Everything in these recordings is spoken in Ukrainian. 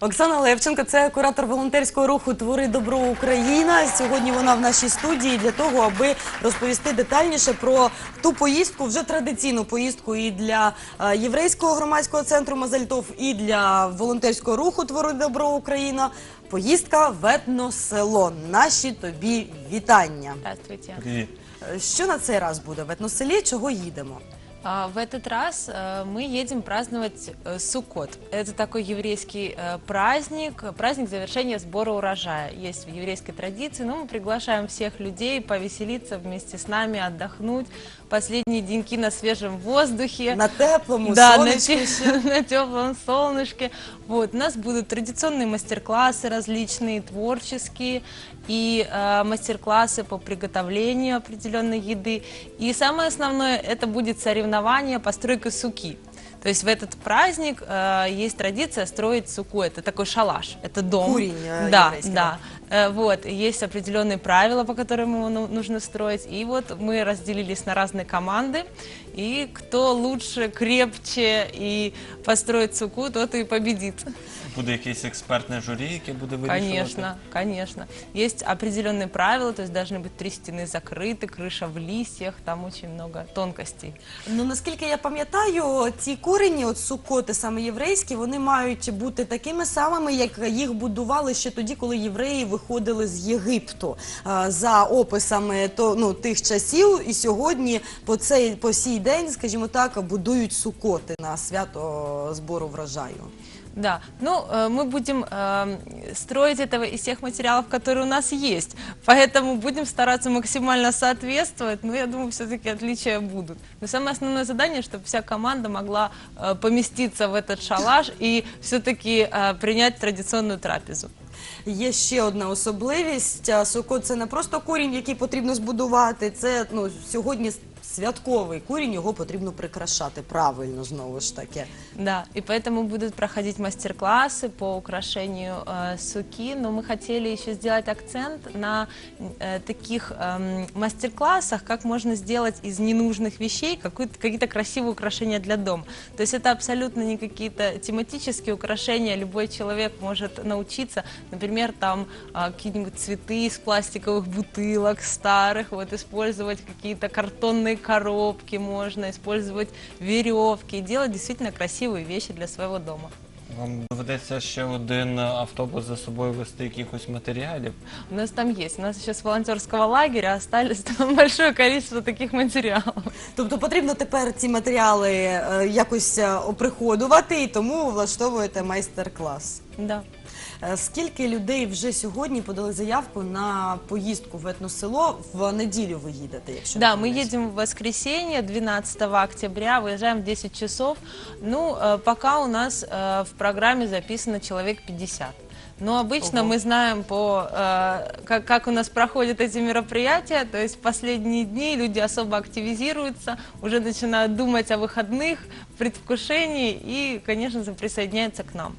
Оксана Левченко, це куратор волонтерського руху Твори добро Україна. Сьогодні вона в нашій студії для того, аби розповісти детальніше про ту поїздку, вже традиційну поїздку і для е, єврейського громадського центру Мазальтов, і для волонтерського руху Твори добро Україна. Поїздка в етносело. Наші тобі вітання. Здравствуйте. Привіт. Е, Що на цей раз буде в етноселі? Чого їдемо? А, В этот раз э, мы едем праздновать э, Суккот. Это такой еврейский э, праздник, праздник завершения сбора урожая. Есть в еврейской традиции, но мы приглашаем всех людей повеселиться вместе с нами, отдохнуть. Последние деньки на свежем воздухе. На теплому Да, на, сонечку те- на теплом солнышке. Вот, у нас будут традиционные мастер-классы различные, творческие, и э, мастер-классы по приготовлению определенной еды. И самое основное, это будет соревнование постройка суки. То есть в этот праздник э, есть традиция строить суку. Это такой шалаш, это дом. Курень, э, да, да. Э, Вот, есть определенные правила, по которым его ну- нужно строить. И вот мы разделились на разные команды. И кто лучше, крепче и построит суку, тот и победит. Буде якесь експертне журі, яке буде вирішувати? Конечно, конечно. Есть определенные правила, то есть должны быть три стены закрыты, крыша в листьях, там очень много тонкостей. Ну наскільки я пам'ятаю, ці курені, от сукоти саме єврейські, вони мають бути такими самими, як їх будували ще тоді, коли євреї виходили з Єгипту. А, За описами то ну тих часів, і сьогодні по цей по сій день, скажімо так, будують сукоти на свято збору врожаю. Да, ну э, мы будем э, строить этого из тех материалов, которые у нас есть. Поэтому будем стараться максимально соответствовать, но я думаю, все-таки отличия будут. Но самое основное задание, чтобы вся команда могла э, поместиться в этот шалаш и все-таки э, принять традиционную трапезу. Є ще одна особливість. А, Сукот це не просто курінь, який потрібно збудувати. Це ну сьогодні святковий курінь, його потрібно прикрашати правильно знову ж таки. Да, и поэтому будут проходить мастер-классы по украшению э, суки, но мы хотели еще сделать акцент на э, таких эм, мастер-классах, как можно сделать из ненужных вещей какую-то- какие-то красивые украшения для дома. То есть это абсолютно не какие-то тематические украшения, любой человек может научиться, например, там а, какие-нибудь цветы из пластиковых бутылок старых, вот использовать какие-то картонные коробки можно, использовать веревки, делать действительно красивые вещи для своего дома. Вам доведеться ще один автобус за собою вести якихось матеріалів. У нас там есть, у нас еще с волонтерского лагеря остались там большое количество таких материалов. Тобто потрібно тепер ці матеріали е, якось е, оприходувати, і тому влаштовуєте майстер-клас. Да. Е, Скільки людей вже сьогодні подали заявку на поїздку в етносело? В неділю ви їдете, якщо Да, не мы помиляюсь. едем в воскресенье, 12 октября, выезжаем в 10 часов. Ну, э, пока у нас э, в программе записано человек 50. Но обычно Ого. мы знаем по э, как, как у нас проходят эти мероприятия, то есть в последние дни люди особо активизируются, уже начинают думать о выходных, предвкушении и, конечно же, присоединяются к нам.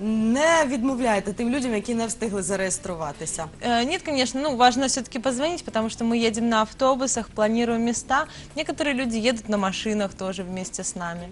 Не відмовляйте тим людям, які не встигли зареєструватися. Э, Нет, конечно, ну, важно все-таки позвонить, потому что мы едем на автобусах, планируем места. Некоторые люди едут на машинах тоже вместе с нами.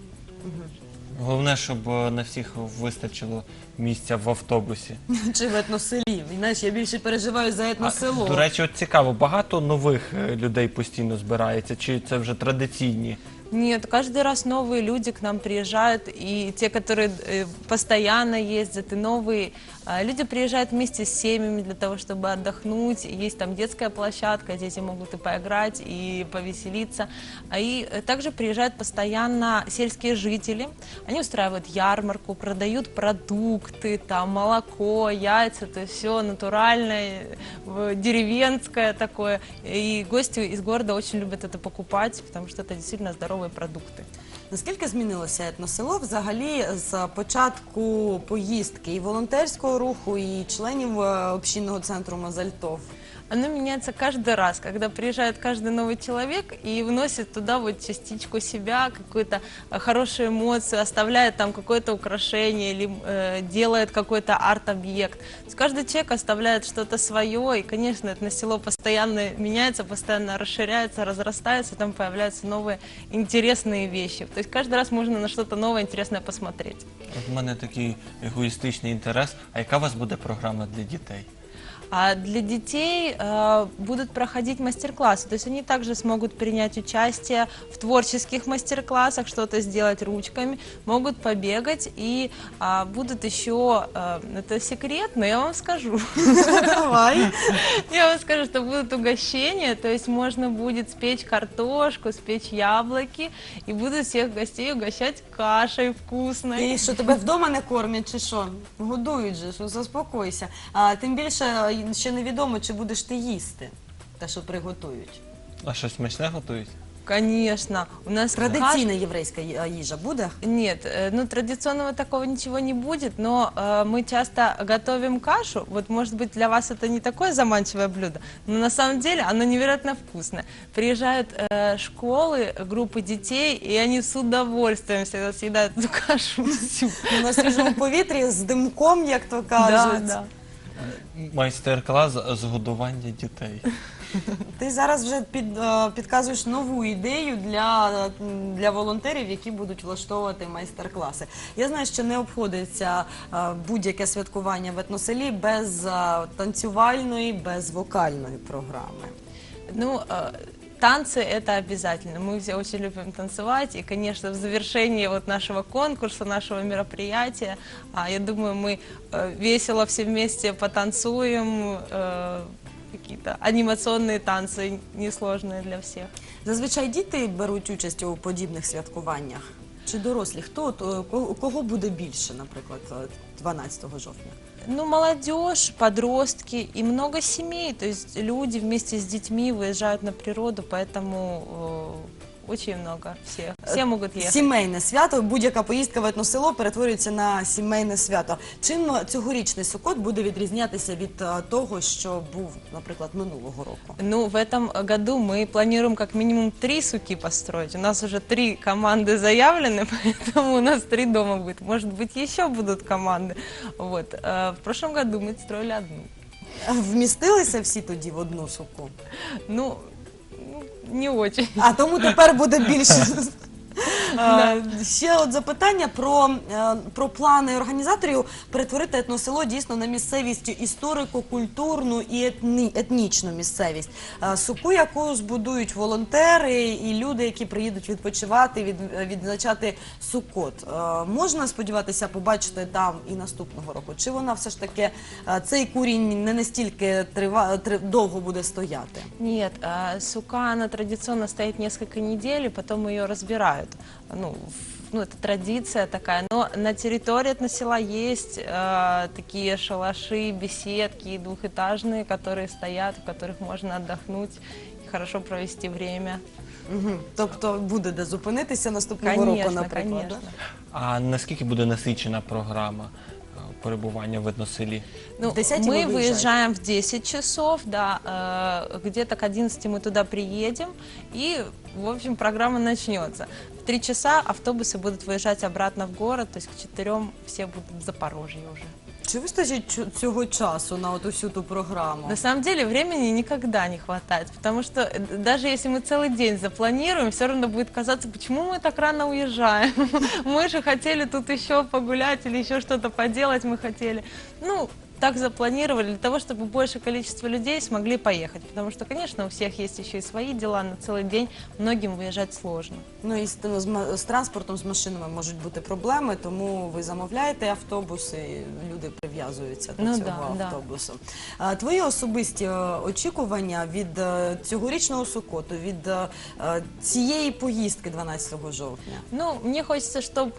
Головне, щоб е, на всіх вистачило місця в автобусі. Чи в етноселі? Знаєш, я більше переживаю за етносело. До речі, от цікаво, багато нових е, людей постійно збирається, чи це вже традиційні? Нет, каждый раз новые люди к нам приезжают, и те, которые э, постоянно ездят, и новые э, люди приезжают вместе с семьями для того, чтобы отдохнуть. Есть там детская площадка, дети могут и поиграть, и повеселиться. А И э, также приезжают постоянно сельские жители. Они устраивают ярмарку, продают продукты, там молоко, яйца, то есть все натуральное, деревенское такое. И гости из города очень любят это покупать, потому что это действительно здоровые продукты. Наскільки змінилося етносело взагалі з початку поїздки і волонтерського руху, і членів е, общинного центру Мазальтов? Оно меняется каждый раз, когда приезжает каждый новый человек и вносит туда вот частичку себя, какую-то э, хорошую эмоцию, оставляет там какое-то украшение или э, делает какой-то арт-объект. То есть каждый человек оставляет что-то свое, и, конечно, это на село постоянно меняется, постоянно расширяется, разрастается, там появляются новые интересные вещи. То есть каждый раз можно на что-то новое интересное посмотреть. От в мене такий егоїстичний інтерес. А яка у вас буде програма для дітей? А для детей э, будут проходить мастер-классы, то есть они также смогут принять участие в творческих мастер-классах, что-то сделать ручками, могут побегать и а, будут еще, э, это секрет, но я вам скажу, Давай. я вам скажу, что будут угощения, то есть можно будет спечь картошку, спечь яблоки и будут всех гостей угощать кашей вкусной. І що тебе вдома не кормять, чи що? Годують же, що заспокойся. А тим більше е, ще невідомо, чи будеш ти їсти те, що приготують. А щось смачне готують? Конечно, у нас каша- Традиційна єврейська ї- їжа буде? Нет, э, ну традиционного такого ничего не будет, но э, мы часто готовим кашу. Вот, может быть, для вас это не такое заманчивое блюдо, но на самом деле оно невероятно вкусное. Приезжают э, школы, группы детей, и они с удовольствием всегда съедают эту кашу всю. На свіжому повітрі з димком, як то Да, кажуть. да. Майстер-клас з годування дітей. Ти зараз вже під, е, підказуєш нову ідею для, для волонтерів, які будуть влаштовувати майстер-класи. Я знаю, що не обходиться е, будь-яке святкування в етноселі без е, танцювальної, без вокальної програми. Ну, танцы это обязательно. Мы все очень любим танцевать. И, конечно, в завершении вот нашего конкурса, нашего мероприятия, а, я думаю, мы э, весело все вместе потанцуем. э, Какие-то анимационные танцы, несложные для всех. Зазвичай діти беруть участь у подібних святкуваннях. Чи дорослі? Хто от, е, кого, кого буде більше, наприклад, е, 12 жовтня? Ну, молодежь, подростки и много семей. То есть люди вместе с детьми выезжают на природу, поэтому э, очень много всех. Все могут ехать. Сімейне свято, будь-яка поїздка в етносело перетворюється на сімейне свято. Чим цьогорічний сукот буде відрізнятися від е, того, що був, наприклад, минулого року? Ну, в этом году мы планируем как минимум три суки построить. У нас уже три команды заявлены, поэтому у нас три дома будет. Может быть, еще будут команды. Вот. э, В прошлом году мы строили одну. Вмістилися всі тоді в одну суку? Ну, ну, не очень. А тому тепер буде більше. Е, Ще от запитання про, е, про плани організаторів перетворити етносело дійсно на місцевість історико-культурну і етні, етнічну місцевість. Е, Суку, яку збудують волонтери і люди, які приїдуть відпочивати, від, відзначати сукот. Можна сподіватися побачити там і наступного року? Чи вона все ж таки цей курінь не настільки трива, три- довго буде стояти? А, сука, она традиционно стоит несколько недель, и потом ее разбирают Ну, в- ну, это традиция такая. Но на территории этого села есть э, такие шалаши, беседки двухэтажные, которые стоят, в которых можно отдохнуть и хорошо провести время. Угу. Тобто буде де зупинитися наступного року, Конечно, наприклад. конечно. да? А наскільки буде насичена програма е, перебування в етноселі? Ну, В 10 вы мы выезжаете? выезжаем в 10 часов, да, э, где-то к 11 мы туда приедем, и, в общем, программа начнется. 3 часа автобусы будут выезжать обратно в город, то есть к 4 все будут в Запорожье уже. Чи вистачить чу- цього часу на от усю ту програму? На самом деле времени никогда не хватает, потому что э, даже если мы целый день запланируем, все равно будет казаться, почему мы так рано уезжаем. Мы же хотели тут еще погулять или еще что-то поделать мы хотели. Ну, так запланировали для того, чтобы большее количество людей смогли поехать. Потому что, конечно, у всех есть еще и свои дела на целый день, многим выезжать сложно. Ну і з, з, ма- з транспортом, з машинами можуть бути проблеми, тому ви замовляєте автобуси, і люди прив'язуються до Ну цього да, да. автобусу. А, твої особисті е, очікування від е, цьогорічного сукоту, від е, е, цієї поїздки 12 жовтня? Ну, мне хочется, чтобы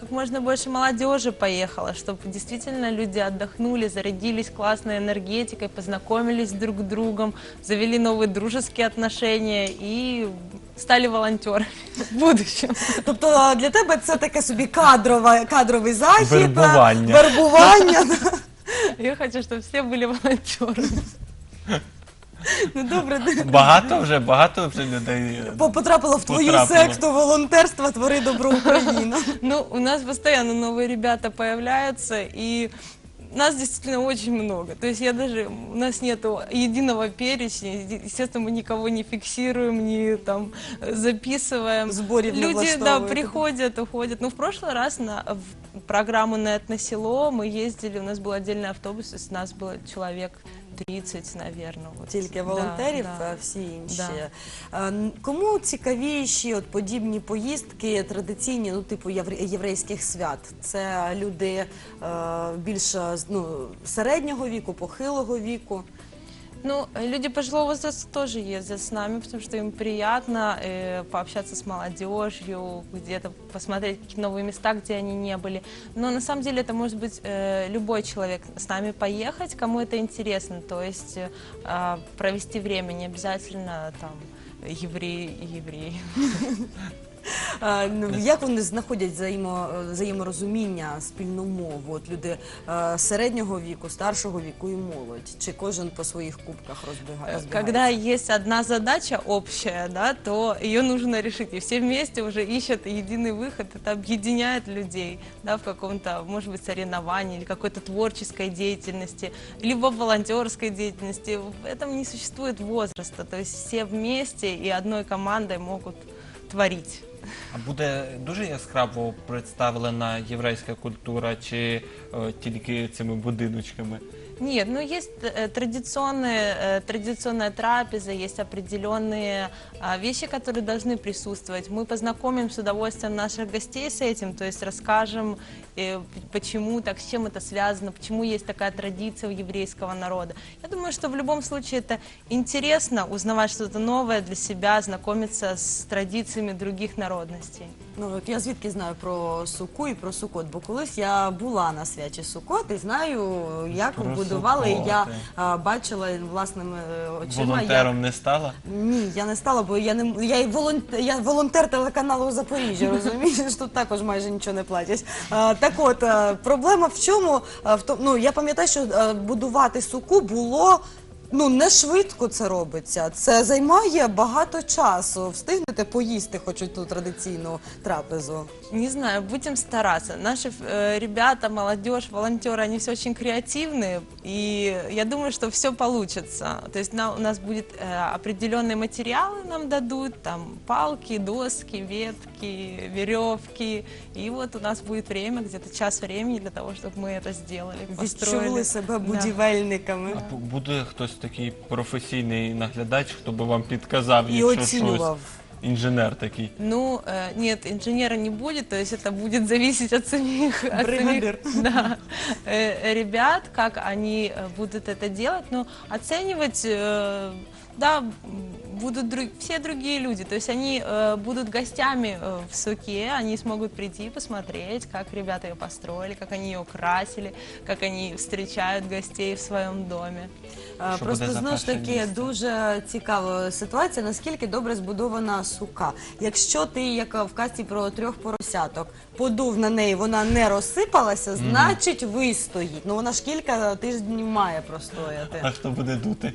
как можно больше молодежи поехало, чтобы действительно люди отдохнули, зарядились классной энергетикой, познакомились друг с другом, завели новые дружеские отношения и стали волонтерами в будущем. Тобто е, для тебе це таке собі кадрове, кадровий захід, е, Вербування. вербування. Я хочу, чтобы все были волонтерами. Ну добре, Багато вже, багато вже людей. по- потрапила в твою Потрапила. секту волонтерства Твори добро Україна. Ну, у нас постоянно новые ребята появляются, и Нас действительно очень много. То есть я даже, у нас нет единого перечня, естественно, мы никого не фиксируем, не там записываем. Зборів не Люди, да, приходят, уходят. Ну, в прошлый раз на в программу на этносело мы ездили, у нас был отдельный автобус, то есть нас было человек 30, наверное. Вот. Тільки волонтерів, да. а всі інші. Да. А, н- Кому цікавіші от подібні поїздки традиційні, ну типу євре- єврейських свят? Це люди е, більш е, з- ну, середнього віку, похилого віку. Ну, э, люди пожилого возраста тоже ездят с нами, потому что им приятно э, пообщаться с молодежью, где-то посмотреть какие новые места, где они не были. Но на самом деле это может быть э, любой человек с нами поехать, кому это интересно. То есть э, а, провести время, не обязательно там евреи и евреи. А, ну, Як вони знаходять взаємо, е, взаєморозуміння, спільну мову? От люди е, середнього віку, старшого віку і молодь? Чи кожен по своїх кубках розбіга- Э, розбігається? Когда есть одна задача общая, да, то ее нужно решить. И все вместе уже ищут единый выход. Это объединяет людей да, в каком-то, может быть, соревновании или какой-то творческой деятельности, либо волонтерской деятельности. В этом не существует возраста. То есть все вместе и одной командой могут творить. А буде дуже яскраво представлена єврейська культура чи е, тільки цими будиночками? Нет, ну есть э, традиционные, э, традиционная трапеза, есть определенные а, вещи, которые должны присутствовать. Мы познакомим с удовольствием наших гостей с этим, то есть расскажем, э, почему так, с чем это связано, почему есть такая традиция у еврейского народа. Я думаю, что в любом случае это интересно узнавать что-то новое для себя, знакомиться с традициями других народностей. Ну от я звідки знаю про суку і про сукот, бо колись я була на святі Сукот і знаю, як Про будували. і Я Сукоти. а, бачила власними е, очима. Волонтером не стала? Ні, я не стала, бо я не я і волонтер, я волонтер телеканалу Запоріжжя, розумієш, тут також майже нічого не платять. А, так от а, проблема в чому? А, в тому, ну я пам'ятаю, що а, будувати суку було Ну не швидко це робиться. Це займає багато часу. Встигнете поїсти, хоч ту традиційну трапезу. Не знаю, будем стараться. Наши э, ребята, молодежь, волонтеры, они все очень креативные, и я думаю, что все получится. То есть на- у нас будет э, определенные материалы нам дадут, там палки, доски, ветки, веревки, и вот у нас будет время, где-то час времени для того, чтобы мы это сделали, построили. Відчули себе Да. будівельниками А бу- буде хтось такий професійний наглядач, хто би вам підказав, і якщо оцінював. щось. Інженер такий. Ну, э, нет, инженера не будет, то есть это будет зависеть от самих, от самих Бригадир. да, э, ребят, как они э, будут это делать, но оценивать, э, да, м, будут друг- все другие люди, то есть они э, будут гостями э, в Суке, они смогут прийти посмотреть, как ребята ее построили, как они ее украсили, как они встречают гостей в своем доме. Е, Що Просто буде за знову ж перше таки місце? дуже цікава ситуація, наскільки добре збудована сука. Якщо ти, як в казці про трьох поросяток, подув на неї, вона не розсипалася, значить вистоїть. Ну вона ж кілька тижнів має простояти. А хто буде дути?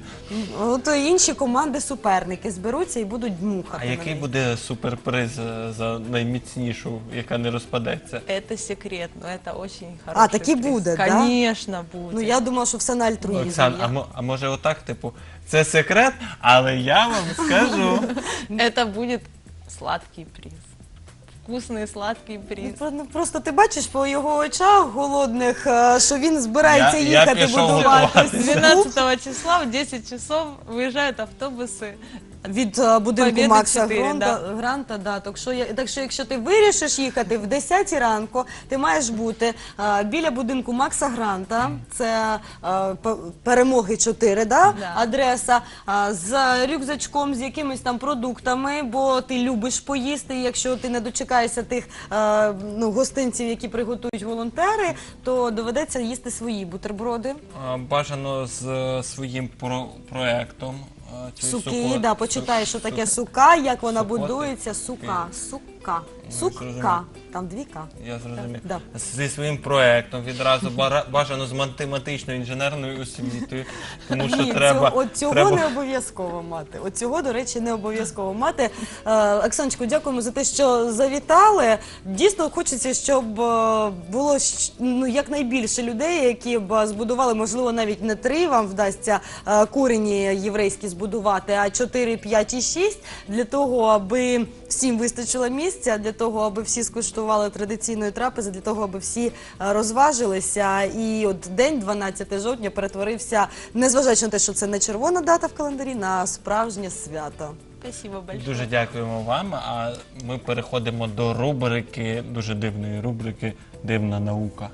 От інші команди суперники зберуться і будуть дмухати. А на який неї. буде суперприз е, за найміцнішу, яка не розпадеться? Это секрет, но это очень хороший таки приз. будет, да? Конечно, будет. Ну я думала, що все на альтруїзм. Оксан, а, Я- мо- а може отак, типу, це секрет, але я вам скажу. Это будет сладкий приз. Вкусный сладкий Ну, приз. про- ну, Просто ти бачиш по його очах голодних, е, що він збирається Я- я їхати пішов будувати. готуватися. суп. 12 числа в 10 часов выезжают автобусы. Від е, будинку Побєди Макса 4, Гронта, Гранта, да. Так що, я- так що якщо ти вирішиш їхати в 10 ранку, ти маєш бути е, біля будинку Макса Гранта, це е, п- перемоги 4, да? Да. адреса, е, з рюкзачком, з якимись там продуктами, бо ти любиш поїсти. і Якщо ти не дочекаєшся тих е, ну, гостинців, які приготують волонтери, то доведеться їсти свої бутерброди. Бажано з е, своїм про- проектом. Суки, да, почитай, що таке сука, як вона будується. Сука, сука. Сука. Сук зрозумів. К. Там дві К. Я зрозумів. Да. Зі своїм проектом відразу бара- бажано з математичною інженерною освітою, тому що Ні, треба. цього, от цього треба... не обов'язково мати. От цього, до речі, не обов'язково мати. Е, Оксаночку, дякуємо за те, що завітали. Дійсно, хочеться, щоб е, було щ- ну, якнайбільше людей, які б е, збудували, можливо, навіть не три вам вдасться е, курені єврейські збудувати, а чотири, п'ять і шість, для того, аби всім вистачило місця, для того, аби всі скуштували традиційної трапези, для того, аби всі е, розважилися. І от день 12 жовтня перетворився, незважаючи на те, що це не червона дата в календарі, на справжнє свято. Спасибо большое. Дуже дякуємо вам. А ми переходимо до рубрики, дуже дивної рубрики Дивна наука.